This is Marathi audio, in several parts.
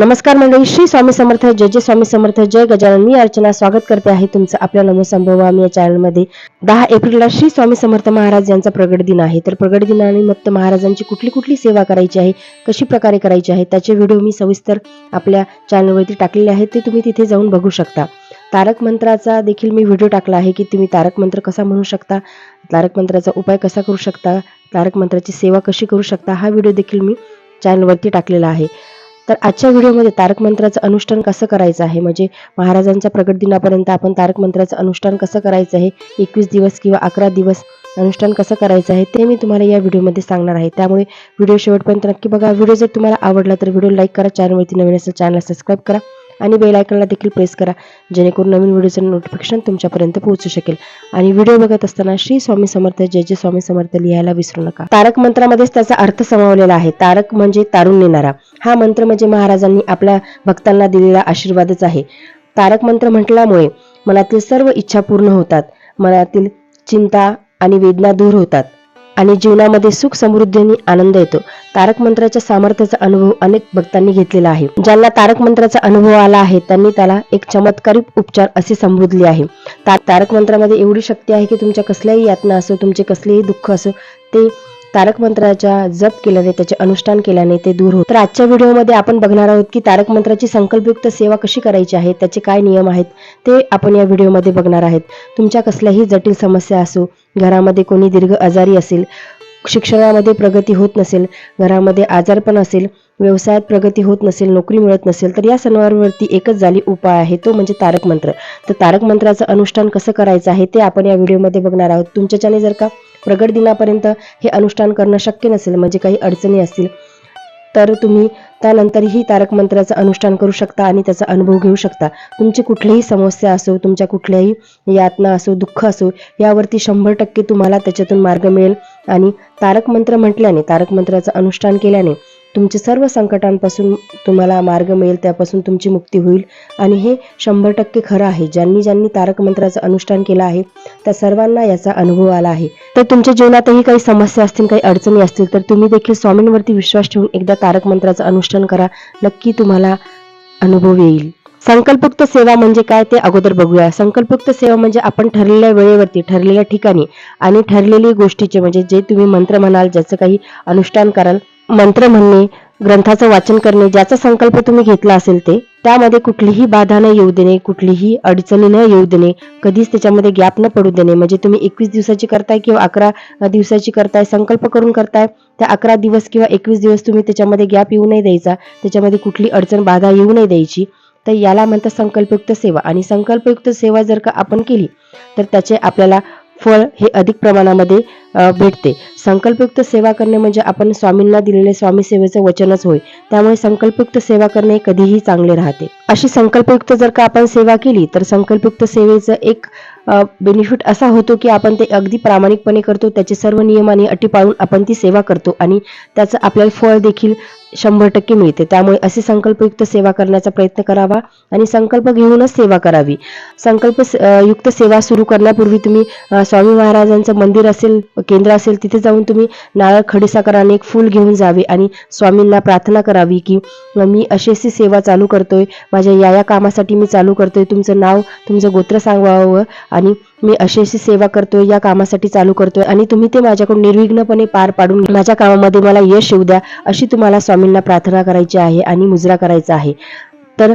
नमस्कार मंडळी श्री स्वामी समर्थ जय जय स्वामी समर्थ जय गजानन. मी अर्चना स्वागत करते आहे तुमचं आपल्या नमो आम्ही या चॅनलमध्ये दहा एप्रिलला श्री स्वामी समर्थ महाराज यांचा प्रगट दिन आहे. तर प्रगट दिनानिमित्त महाराजांची कुठली कुठली सेवा करायची आहे कशी प्रकारे करायची आहे त्याचे व्हिडिओ मी सविस्तर आपल्या चॅनलवरती टाकलेले आहेत ते तुम्ही तिथे जाऊन बघू शकता. तारक मंत्राचा देखील मी व्हिडिओ टाकला आहे की तुम्ही तारक मंत्र कसा म्हणू शकता तारक मंत्राचा उपाय कसा करू शकता तारक मंत्राची सेवा कशी करू शकता हा व्हिडिओ देखील मी चॅनलवरती टाकलेला आहे. तर आजच्या व्हिडिओमध्ये तारक मंत्राचं अनुष्ठान कसं करायचं आहे? म्हणजे महाराजांच्या प्रगट दिनापर्यंत आपण तारक मंत्राचं अनुष्ठान कसं करायचं आहे? एकवीस दिवस किंवा अकरा दिवस अनुष्ठान कसं करायचं आहे? ते मी तुम्हाला या व्हिडिओमध्ये सांगणार आहे. त्यामुळे व्हिडिओ शेवटपर्यंत नक्की बघा. व्हिडिओ जर तुम्हाला आवडला तर व्हिडिओ लाईक करा चॅनलवरती नवीन असेल चॅनलला सबस्क्राईब करा. आणि बेल आयकॉनला देखील प्रेस करा जेणेकरून नवीन व्हिडिओचं नोटिफिकेशन तुमच्यापर्यंत पोहोचू शकेल. आणि व्हिडिओ बघत असताना श्री स्वामी समर्थ जय जय स्वामी समर्थ लिहायला विसरू नका. तारक मंत्रामध्येच त्याचा अर्थ समावलेला आहे. तारक म्हणजे तारून नेणारा हा मंत्र म्हणजे महाराजांनी आपल्या भक्तांना दिलेला आशीर्वादच आहे. तारक मंत्र म्हटल्यामुळे मनातील सर्व इच्छा पूर्ण होतात. मनातील चिंता आणि वेदना दूर होतात. आणि जीवनामध्ये सुख समृद्धी आणि आनंद येतो. तारक मंत्राच्या सामर्थ्याचा अनुभव अनेक भक्तांनी घेतलेला आहे. ज्यांना तारक मंत्राचा अनुभव आला आहे त्यांनी त्याला एक चमत्कारिक उपचार असे संबोधले आहे. तारक मंत्रामध्ये एवढी शक्ती आहे की तुमच्या कसल्याही यातना असो तुमचे कसलेही दुःख असो ते तारक मंत्राच्या जप केल्याने त्याचे अनुष्ठान केल्याने ते दूर होत. तर आजच्या व्हिडिओमध्ये आपण बघणार आहोत की तारक मंत्राची संकल्पयुक्त सेवा कशी करायची आहे त्याचे काय नियम आहेत ते आपण या व्हिडिओमध्ये बघणार आहेत. तुमच्या कसल्याही जटिल समस्या असो घरामध्ये कोणी दीर्घ आजारी असेल शिक्षणामध्ये प्रगती होत नसेल घरामध्ये आजारपण असेल व्यवसायात प्रगती होत नसेल नोकरी मिळत नसेल तर या सणावरती एकच झाली उपाय आहे तो म्हणजे तारक मंत्र. तर तारक मंत्राचं अनुष्ठान कसं करायचं आहे ते आपण या व्हिडिओमध्ये बघणार आहोत. तुमच्याच्याने जर का? प्रगट दिनापर्यंत हे अनुष्ठान करणं शक्य नसेल म्हणजे काही अडचणी असतील तर तुम्ही त्यानंतरही तारक मंत्राचं अनुष्ठान करू शकता आणि त्याचा अनुभव घेऊ शकता. तुमची कुठलीही समस्या असो तुमच्या कुठल्याही यातना असो दुःख असो यावरती शंभर टक्के तुम्हाला त्याच्यातून मार्ग मिळेल. आणि तारक मंत्र म्हटल्याने तारक मंत्राचं अनुष्ठान केल्याने तुमचे सर्व संकटांपासून तुम्हाला मार्ग मिळेल त्यापासून तुमची मुक्ती होईल. आणि हे शंभर टक्के खरं आहे. ज्यांनी ज्यांनी तारक मंत्राचं अनुष्ठान केलं आहे त्या सर्वांना याचा अनुभव आला आहे. तर तुमच्या जीवनातही काही समस्या असतील काही अडचणी असतील तर तुम्ही देखील स्वामींवरती विश्वास ठेवून एकदा तारक मंत्राचं अनुष्ठान करा. नक्की तुम्हाला अनुभव येईल. संकल्पयुक्त सेवा म्हणजे काय ते अगोदर बघूया. संकल्पयुक्त सेवा म्हणजे आपण ठरलेल्या वेळेवरती ठरलेल्या ठिकाणी आणि ठरलेली गोष्टीचे म्हणजे जे तुम्ही मंत्र म्हणाल ज्याचं काही अनुष्ठान कराल मंत्र म्हणणे ग्रंथाचं वाचन करणे ज्याचा संकल्प तुम्ही घेतला असेल ते त्यामध्ये कुठलीही बाधा न येऊ देणे कुठलीही अडचणी न येऊ देणे कधीच त्याच्यामध्ये गॅप न पडू देणे. म्हणजे तुम्ही एकवीस दिवसाची करताय किंवा अकरा दिवसाची करताय संकल्प करून करताय त्या अकरा दिवस किंवा एकवीस दिवस तुम्ही त्याच्यामध्ये गॅप येऊ नाही द्यायचा. त्याच्यामध्ये कुठली अडचण बाधा येऊ नाही द्यायची. तर याला म्हणतात संकल्पयुक्त सेवा. आणि संकल्पयुक्त सेवा जर का आपण केली तर त्याचे आपल्याला फळ हे अधिक प्रमाणामध्ये भेटते. संकल्पयुक्त सेवा करणे म्हणजे आपण स्वामींना दिलेले स्वामी सेवेचं वचनच होय. त्यामुळे संकल्पयुक्त सेवा करणे कधीही चांगले राहते. अशी संकल्पयुक्त जर का आपण सेवा केली तर संकल्पयुक्त सेवेचं एक बेनिफिट असा होतो की आपण ते अगदी प्रामाणिकपणे करतो त्याचे सर्व नियम आणि अटी पाळून आपण ती सेवा करतो आणि त्याचं आपल्याला फळ देखील शंभर टक्के मिळते. त्यामुळे असे संकल्पयुक्त सेवा करण्याचा प्रयत्न करावा आणि संकल्प घेऊनच सेवा करावी. संकल्प युक्त सेवा सुरू करण्यापूर्वी तुम्ही स्वामी महाराजांचं मंदिर असेल केंद्र असेल तिथे जाऊन तुम्ही नारळ खडीसाकराने एक फूल घेऊन जावे आणि स्वामींना प्रार्थना करावी की मी अशी अशी सेवा चालू करतोय. माझ्या या या कामासाठी मी चालू करतोय. तुमचं नाव तुमचं गोत्र सांगावं आणि मी अशी अशी सेवा करतोय या कामासाठी चालू करतोय. आणि तुम्ही ते माझ्याकडून निर्विघ्नपणे पार पाडून माझ्या कामामध्ये मला यश येऊ द्या. अशी तुम्हाला स्वामींना प्रार्थना करायची आहे आणि मुजरा करायचा आहे. तर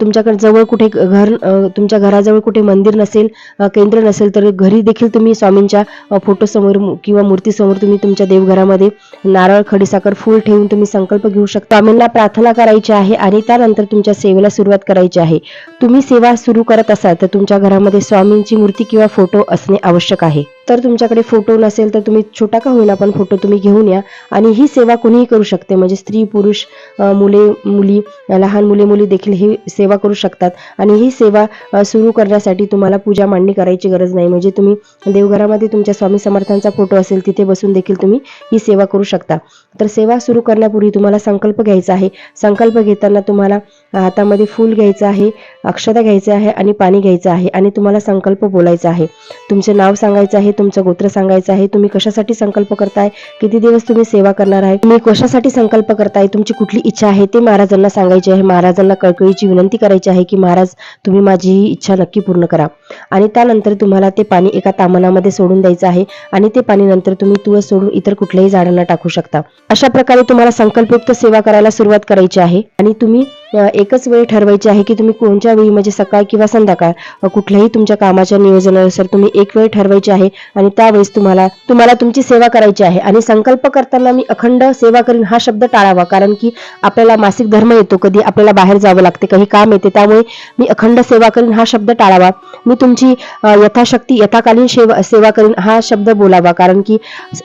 तुमच्याकडे जवळ कुठे घर तुमच्या घराजवळ कुठे मंदिर नसेल केंद्र नसेल तर घरी देखील तुम्ही स्वामींच्या फोटोसमोर किंवा मूर्तीसमोर तुम्ही तुमच्या देवघरामध्ये नारळ खडीसाखर फूल ठेवून तुम्ही संकल्प घेऊ शकता. स्वामींना प्रार्थना करायची आहे आणि त्यानंतर तुमच्या सेवेला सुरुवात करायची आहे. तुम्ही सेवा सुरू करत असाल तर तुमच्या घरामध्ये स्वामींची मूर्ती किंवा फोटो असणे आवश्यक आहे. तर तुमच्याकडे फोटो नसेल तर तुम्ही छोटा का होईना पण फोटो तुम्ही घेऊन या आणि ही सेवा कुणीही करू शकते. म्हणजे स्त्री पुरुष मुले मुली लहान मुले मुली देखील ही सेवा करू शकतात. आणि ही सेवा सुरू करण्यासाठी तुम्हाला पूजा मांडणी करायची गरज नाही. म्हणजे तुम्ही देवघरामध्ये तुमच्या स्वामी समर्थांचा फोटो असेल तिथे बसून देखील तुम्ही ही सेवा करू शकता. तर सेवा सुरू करण्यापूर्वी तुम्हाला संकल्प घ्यायचा आहे. संकल्प घेताना तुम्हाला हातामध्ये फूल घ्यायचं आहे अक्षता घ्यायचं आहे आणि पाणी घ्यायचं आहे आणि तुम्हाला संकल्प बोलायचा आहे. तुमचे नाव सांगायचं आहे तुमचं गोत्र सांगायचं आहे. तुम्ही कशासाठी संकल्प करताय? किती दिवस तुम्ही सेवा करणार आहे? तुम्ही कशासाठी संकल्प करताय? तुमची कुठली इच्छा आहे? ते महाराजांना सांगायची आहे. महाराजांना कळकळीची विनंती करायची आहे की महाराज तुम्ही माझी ही इच्छा नक्की पूर्ण करा. आणि त्यानंतर तुम्हाला ते पाणी एका तामनामध्ये सोडून द्यायचं आहे आणि ते पाणी नंतर तुम्ही तुळस सोडून इतर कुठल्याही झाडांना टाकू शकता. अशा प्रकारे तुम्हाला संकल्पयुक्त सेवा करायला सुरुवात करायची आहे आणि तुम्ही एकच वेळ ठरवायची आहे की तुम्ही कोणत्या वेळी म्हणजे सकाळ किंवा संध्याकाळ कुठल्याही तुमच्या कामाच्या नियोजनानुसार तुम्ही एक वेळ ठरवायची आहे आणि त्यावेळेस तुम्हाला तुम्हाला तुमची सेवा करायची आहे. आणि संकल्प करताना मी अखंड सेवा करीन हा शब्द टाळावा कारण की आपल्याला मासिक धर्म येतो कधी आपल्याला बाहेर जावं लागते काही काम येते त्यामुळे मी अखंड सेवा करीन हा शब्द टाळावा. मी तुमची यथाशक्ती यथाकालीन सेवा सेवा करीन हा शब्द बोलावा कारण की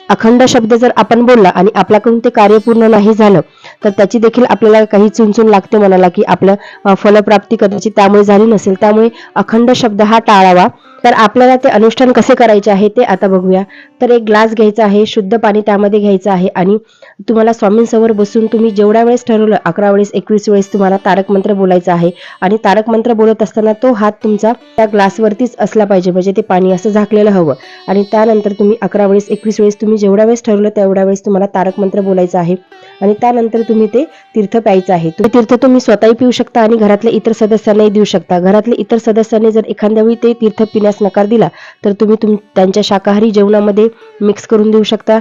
अखंड शब्द जर आपण बोलला आणि आपल्याकडून ते कार्य पूर्ण नाही झालं तर त्याची देखील आपल्याला काही चुनचून लागते मनाला की आपलं फलप्राप्ती कदाचित त्यामुळे झाली नसेल. त्यामुळे अखंड शब्द हा टाळावा. तर आपल्याला ते अनुष्ठान कसे करायचे आहे ते आता बघूया. तर एक ग्लास घ्यायचा आहे शुद्ध पाणी त्यामध्ये घ्यायचं आहे आणि तुम्हाला स्वामींसमोर बसून तुम्ही जेवढ्या वेळेस ठरवलं अकरा वेळेस एकवीस वेळेस तुम्हाला तारक मंत्र बोलायचा आहे आणि तारक मंत्र बोलत असताना तो हात तुमचा त्या ग्लासवरतीच असला पाहिजे म्हणजे ते पाणी असं झाकलेलं हवं. आणि त्यानंतर तुम्ही अकरा वेळेस एकवीस वेळेस तुम्ही जेवढ्या वेळेस ठरवलं तेवढ्या वेळेस तुम्हाला तारक मंत्र बोलायचं आहे आणि त्यानंतर तुम्ही ते तीर्थ प्यायचं आहे. ते तीर्थ तुम्ही स्वतःही पिऊ शकता आणि घरातल्या इतर सदस्यांनाही देऊ शकता. घरातले इतर सदस्यांनी जर एखाद्या वेळी ते तीर्थ पिण्यास नकार दिला तर तुम्ही तुम त्यांच्या शाकाहारी जेवणामध्ये मिक्स करून देऊ शकता.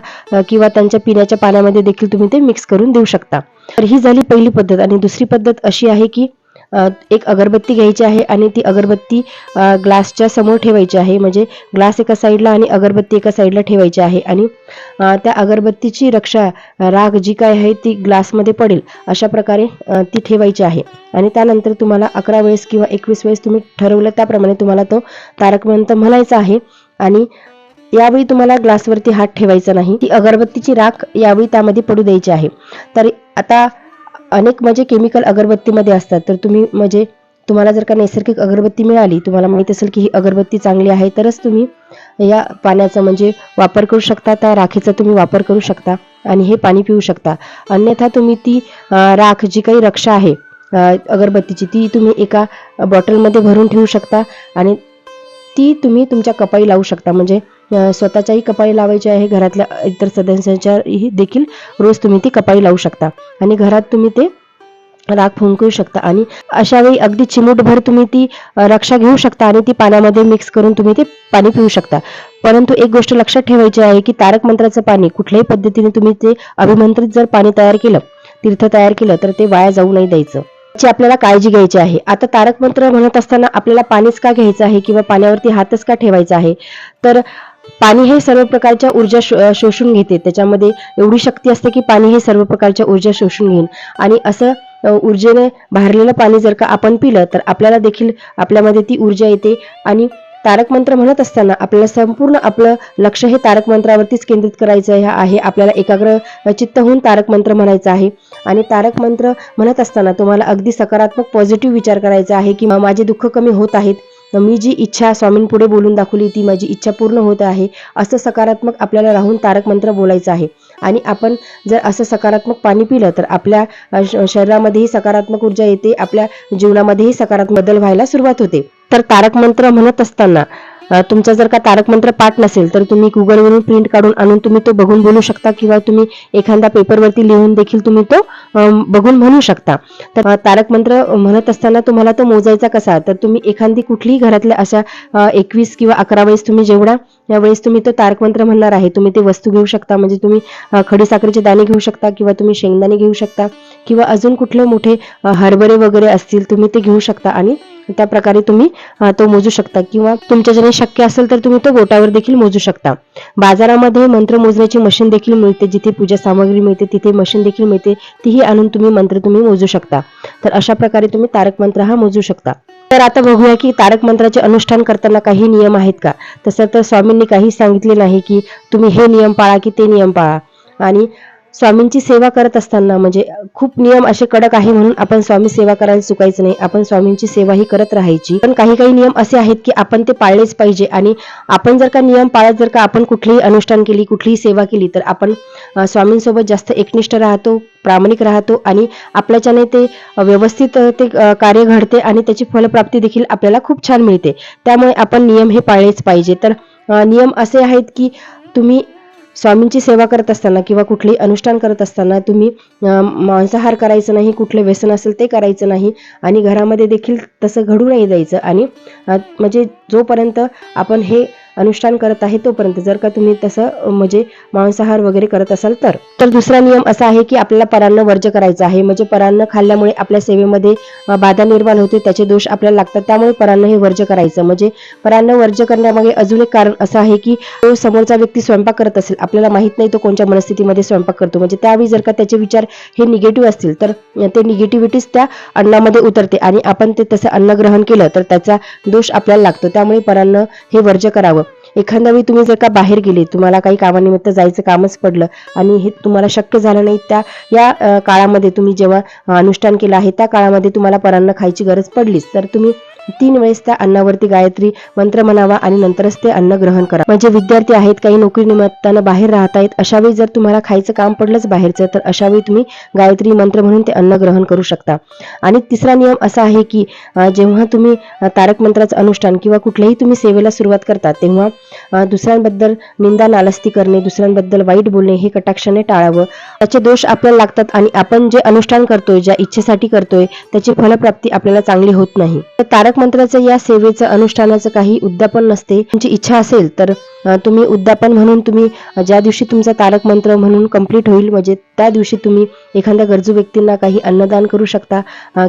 किंवा त्यांच्या पिण्याच्या पाण्यामध्ये देखील तुम्ही ते मिक्स करून देऊ शकता. तर ही झाली पहिली पद्धत आणि दुसरी पद्धत अशी आहे की एक अगरबत्ती घ्यायची आहे आणि ती अगरबत्ती ग्लासच्या समोर ठेवायची आहे. म्हणजे ग्लास एका साईडला आणि अगरबत्ती एका साईडला ठेवायची आहे. आणि त्या अगरबत्तीची रक्षा राग जी काय आहे ती ग्लासमध्ये पडेल. अशा प्रकारे ती ठेवायची आहे. आणि त्यानंतर तुम्हाला अकरा वेळेस किंवा एकवीस वेळेस तुम्ही ठरवलं त्याप्रमाणे तुम्हाला तो तारकमंत म्हणायचा आहे. आणि यावेळी तुम्हाला ग्लासवरती हात ठेवायचा नाही. ती अगरबत्तीची राख यावेळी त्यामध्ये पडू द्यायची आहे. तर आता अनेक म्हणजे केमिकल अगरबत्तीमध्ये असतात. तर तुम्ही म्हणजे तुम्हाला जर का नैसर्गिक अगरबत्ती मिळाली तुम्हाला माहीत असेल की ही अगरबत्ती चांगली आहे तरच तुम्ही या पाण्याचा म्हणजे वापर करू शकता त्या राखेचा तुम्ही वापर करू शकता आणि हे पाणी पिऊ शकता. अन्यथा तुम्ही ती राख जी काही रक्षा आहे अगरबत्तीची ती तुम्ही एका बॉटलमध्ये भरून ठेवू शकता आणि ती तुम्ही तुमच्या कपाळी लावू शकता. म्हणजे स्वतःच्याही कपाळी लावायची आहे. घरातल्या इतर सदस्यांच्याही देखील रोज तुम्ही ती कपाळी लावू शकता. आणि घरात तुम्ही ते राग फुंकू शकता. आणि अशा वेळी अगदी चिमूटभर तुम्ही ती रक्षा घेऊ शकता आणि ती पाण्यामध्ये मिक्स करून तुम्ही ते पाणी पिऊ शकता. परंतु एक गोष्ट लक्षात ठेवायची आहे की तारक मंत्राचं पाणी कुठल्याही पद्धतीने तुम्ही ते अभिमंत्रित जर पाणी तयार केलं तीर्थ तयार केलं तर ते वाया जाऊ नाही द्यायचं. ची आपल्याला काळजी घ्यायची आहे. आता तारक मंत्र म्हणत असताना आपल्याला पाणीच का घ्यायचं आहे किंवा पाण्यावरती हातच का ठेवायचा आहे? तर पाणी हे सर्व प्रकारच्या ऊर्जा शो- शोषून घेते. त्याच्यामध्ये एवढी शक्ती असते की पाणी हे सर्व प्रकारच्या ऊर्जा शोषून घेईन आणि असं ऊर्जेने भारलेलं पाणी जर का आपण पिलं तर आपल्याला देखील आपल्यामध्ये ती ऊर्जा येते. आणि तारक मंत्र म्हणत असताना आपल्याला संपूर्ण आपलं लक्ष हे तारक मंत्रावरतीच केंद्रित करायचं आहे- आहे. आपल्याला एकाग्र चित्त होऊन तारक मंत्र म्हणायचं आहे. आणि तारक मंत्र म्हणत असताना तुम्हाला अगदी सकारात्मक पॉझिटिव्ह विचार करायचा आहे की माझे दुःख कमी होत आहेत. मी जी इच्छा स्वामींपुढे बोलून दाखवली ती माझी इच्छा पूर्ण होत आहे. असं सकारात्मक आपल्याला राहून तारक मंत्र बोलायचं आहे. आणि आपण जर असं सकारात्मक पाणी पिलं तर आपल्या श- शरीरामध्येही सकारात्मक ऊर्जा येते आपल्या जीवनामध्येही सकारात्मक बदल व्हायला सुरुवात होते. तर तारक मंत्र म्हणत असताना तुमचा जर का तारक मंत्र पाठ नसेल तर तुम्ही गुगलवरून प्रिंट काढून आणून तुम्ही तो बघून बोलू शकता किंवा तुम्ही एखाद्या पेपरवरती लिहून देखील तुम्ही तो बघून म्हणू शकता. तर तारक मंत्र म्हणत असताना तुम्हाला तो मोजायचा कसा? तर तुम्ही एखादी कुठलीही घरातल्या अशा एकवीस किंवा अकरा वेळेस तुम्ही जेवढा यावेळेस तुम्ही तो तारकमंत्र म्हणणार आहे. तुम्ही ते वस्तू घेऊ शकता. म्हणजे तुम्ही खडी खडीसाखरेचे दाणे घेऊ शकता किंवा तुम्ही शेंगदाणे घेऊ शकता किंवा अजून कुठले मोठे हरभरे वगैरे असतील तुम्ही ते घेऊ शकता आणि त्या प्रकारे तुम्ही तो मोजू शकता किंवा तुमच्या ज्याने शक्य असेल तर तुम्ही तो बोटावर देखील मोजू शकता. बाजारामध्ये मंत्र मोजण्याची मशीन देखील मिळते. जिथे पूजा सामग्री मिळते तिथे मशीन देखील मिळते. तीही आणून तुम्ही मंत्र तुम्ही मोजू शकता. तर अशा प्रकारे तुम्ही तारक मंत्र हा मोजू शकता. तर आता बघूया की तारक मंत्राचे अनुष्ठान करताना काही नियम आहेत का? तसं तर स्वामींनी काही सांगितले नाही की तुम्ही हे नियम पाळा की ते नियम पाळा. आणि स्वामींची सेवा करत असताना म्हणजे खूप नियम असे कडक आहे म्हणून आपण स्वामी सेवा करायला चुकायचं नाही. आपण स्वामींची सेवा ही करत राहायची. पण काही काही नियम असे आहेत की आपण ते पाळलेच पाहिजे आणि आपण जर का नियम पाळत जर का आपण कुठलीही अनुष्ठान केली कुठलीही सेवा केली तर आपण स्वामींसोबत जास्त एकनिष्ठ राहतो प्रामाणिक राहतो आणि आपल्याच्याने ते व्यवस्थित ते कार्य घडते आणि त्याची फलप्राप्ती देखील आपल्याला खूप छान मिळते. त्यामुळे आपण नियम हे पाळलेच पाहिजे. तर नियम असे आहेत की तुम्ही स्वामींची सेवा करत असताना किंवा कुठलेही अनुष्ठान करत असताना तुम्ही मांसाहार करायचं नाही कुठले व्यसन असेल ते करायचं नाही आणि घरामध्ये देखील तसं घडू नाही द्यायचं आणि म्हणजे जोपर्यंत आपण हे अनुष्ठान करत आहे तोपर्यंत जर का तुम्ही तसं म्हणजे मांसाहार वगैरे करत असाल तर. तर दुसरा नियम असा आहे की आपल्याला परान्न वर्ज करायचं आहे. म्हणजे परान्न खाल्ल्यामुळे आपल्या सेवेमध्ये बाधा निर्माण होते त्याचे दोष आपल्याला लागतात. त्यामुळे परान्न हे वर्ज करायचं. म्हणजे परान्न वर्ज करण्यामागे अजून एक कारण असं आहे की तो समोरचा व्यक्ती स्वयंपाक करत असेल आपल्याला माहीत नाही तो कोणत्या मनस्थितीमध्ये स्वयंपाक करतो. म्हणजे त्यावेळी जर का त्याचे विचार हे निगेटिव्ह असतील तर ते निगेटिव्हिटीच त्या अन्नामध्ये उतरते आणि आपण ते तसं अन्न ग्रहण केलं तर त्याचा दोष आपल्याला लागतो. त्यामुळे परान्न हे वर्ज करावं. एखाद्या वेळी तुम्ही जर का बाहेर गेले तुम्हाला काही कामानिमित्त जायचं कामच पडलं आणि हे तुम्हाला शक्य झालं नाही त्या या काळामध्ये तुम्ही जेव्हा अनुष्ठान केलं आहे त्या काळामध्ये तुम्हाला परांना खायची गरज पडलीच तर तुम्ही तीन वेळेस त्या अन्नावरती गायत्री मंत्र म्हणावा आणि नंतरच ते अन्न ग्रहण करा. म्हणजे विद्यार्थी आहेत काही नोकरी निमित्तानं बाहेर राहत आहेत अशा वेळी जर तुम्हाला खायचं काम पडलंच बाहेरचं तर अशा वेळी तुम्ही गायत्री मंत्र म्हणून ते अन्न ग्रहण करू शकता. आणि तिसरा नियम असा आहे की जेव्हा तुम्ही तारक मंत्राचं अनुष्ठान किंवा कुठल्याही तुम्ही सेवेला सुरुवात करता तेव्हा दुसऱ्यांबद्दल निंदा नालस्ती करणे दुसऱ्यांबद्दल वाईट बोलणे हे कटाक्षाने टाळावं. त्याचे दोष आपल्याला लागतात आणि आपण जे अनुष्ठान करतोय ज्या इच्छेसाठी करतोय त्याची फलप्राप्ती आपल्याला चांगली होत नाही. तर तारक मंत्राचं या सेवेचं अनुष्ठानाचं काही उद्यापन नसते तुमची इच्छा असेल तर तुम्ही उद्यापन म्हणून तुम्ही ज्या दिवशी तुमचा तारक मंत्र म्हणून कंप्लीट होईल म्हणजे त्या दिवशी तुम्ही एखाद्या गरजू व्यक्तींना काही अन्नदान करू शकता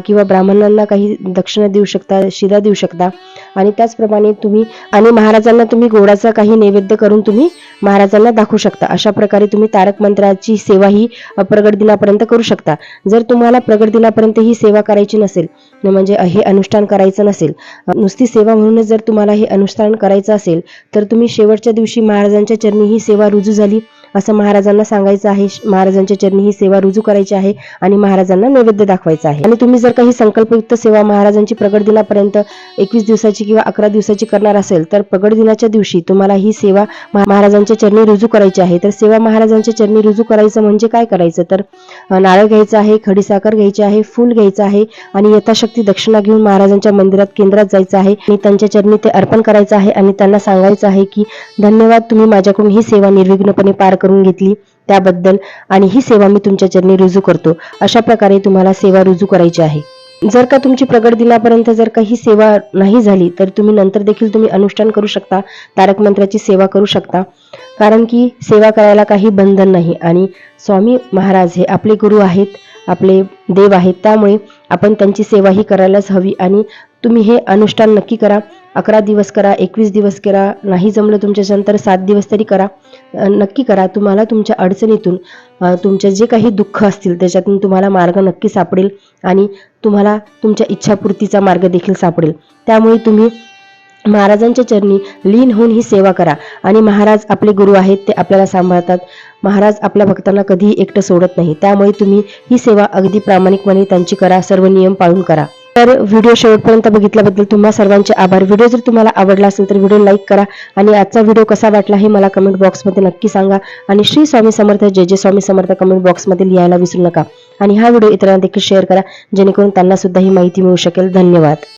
किंवा ब्राह्मणांना काही दक्षिणा देऊ शकता शिदा देऊ शकता. आणि त्याचप्रमाणे तुम्ही आणि महाराजांना तुम्ही गोडाचा काही नैवेद्य करून तुम्ही महाराजांना दाखवू शकता. अशा प्रकारे तुम्ही तारक मंत्राची सेवा ही प्रगट दिनापर्यंत करू शकता. जर तुम्हाला प्रगट दिनापर्यंत ही सेवा करायची नसेल म्हणजे हे अनुष्ठान करायचं नसेल नुसती सेवा म्हणूनच जर तुम्हाला हे अनुष्ठान करायचं असेल तर तुम्ही शेवटच्या दिवशी महाराजांच्या चरणी ही सेवा रुजू झाली. असं महाराजांना सांगायचं आहे. महाराजांच्या चरणी ही सेवा रुजू करायची आहे आणि महाराजांना नैवेद्य दाखवायचा आहे. आणि तुम्ही जर काही संकल्पयुक्त सेवा महाराजांची प्रगट दिनापर्यंत एकवीस दिवसाची किंवा अकरा दिवसाची करणार असेल तर प्रगट दिनाच्या दिवशी तुम्हाला ही सेवा महाराजांच्या चरणी रुजू करायची आहे. तर सेवा महाराजांच्या चरणी रुजू करायचं म्हणजे काय करायचं? तर नारळ घ्यायचं आहे खडीसाखर घ्यायची आहे फूल घ्यायचं आहे आणि यथाशक्ती दक्षिणा घेऊन महाराजांच्या मंदिरात केंद्रात जायचं आहे. आणि त्यांच्या चरणी ते अर्पण करायचं आहे आणि त्यांना सांगायचं आहे की धन्यवाद तुम्ही माझ्याकडून ही सेवा निर्विघ्नपणे पार करून घेतली त्याबद्दल. आणि ही सेवा मी तुमच्या चरणी रुजू करतो. अशा प्रकारे तुम्हाला सेवा रुजू करायची आहे. जर का तुमची प्रगट दिनापर्यंत जर का ही सेवा नाही झाली तर तुम्ही नंतर देखील तुम्ही अनुष्ठान करू शकता तारक मंत्राची सेवा करू शकता. कारण की सेवा करायला काही बंधन नाही. आणि स्वामी महाराज हे आपले गुरु आहेत आपले देव आहेत. त्यामुळे आपण त्यांची सेवा ही करायलाच हवी. आणि तुम्ही हे अनुष्ठान नक्की करा. अकरा दिवस करा एकवीस दिवस करा. नाही जमलं तुमच्याच्यानं सात दिवस तरी करा. नक्की करा. तुम्हाला तुमच्या अडचणीतून तुमचे जे काही दुःख असतील त्याच्यातून तुम्हाला मार्ग नक्की सापडेल आणि तुम्हाला तुमच्या इच्छापूर्तीचा मार्ग देखील सापडेल. त्यामुळे तुम्ही महाराजांच्या चरणी लीन होऊन ही सेवा करा. आणि महाराज आपले गुरु आहेत ते आपल्याला सांभाळतात. महाराज आपल्या भक्तांना कधीही एकटं सोडत नाही. त्यामुळे तुम्ही ही सेवा अगदी प्रामाणिकपणे त्यांची करा सर्व नियम पाळून करा. तर व्हिडिओ शेवटपर्यंत बघितल्याबद्दल तुम्हा सर्वांचे आभार. व्हिडिओ जर तुम्हाला आवडला असेल तर व्हिडिओ लाईक करा आणि आजचा व्हिडिओ कसा वाटला हे मला कमेंट बॉक्समध्ये नक्की सांगा. आणि श्री स्वामी समर्थ जय जय स्वामी समर्थ कमेंट बॉक्समध्ये लिहायला विसरू नका. आणि हा व्हिडिओ इतरांना देखील शेअर करा जेणेकरून त्यांना सुद्धा ही माहिती मिळू शकेल. धन्यवाद.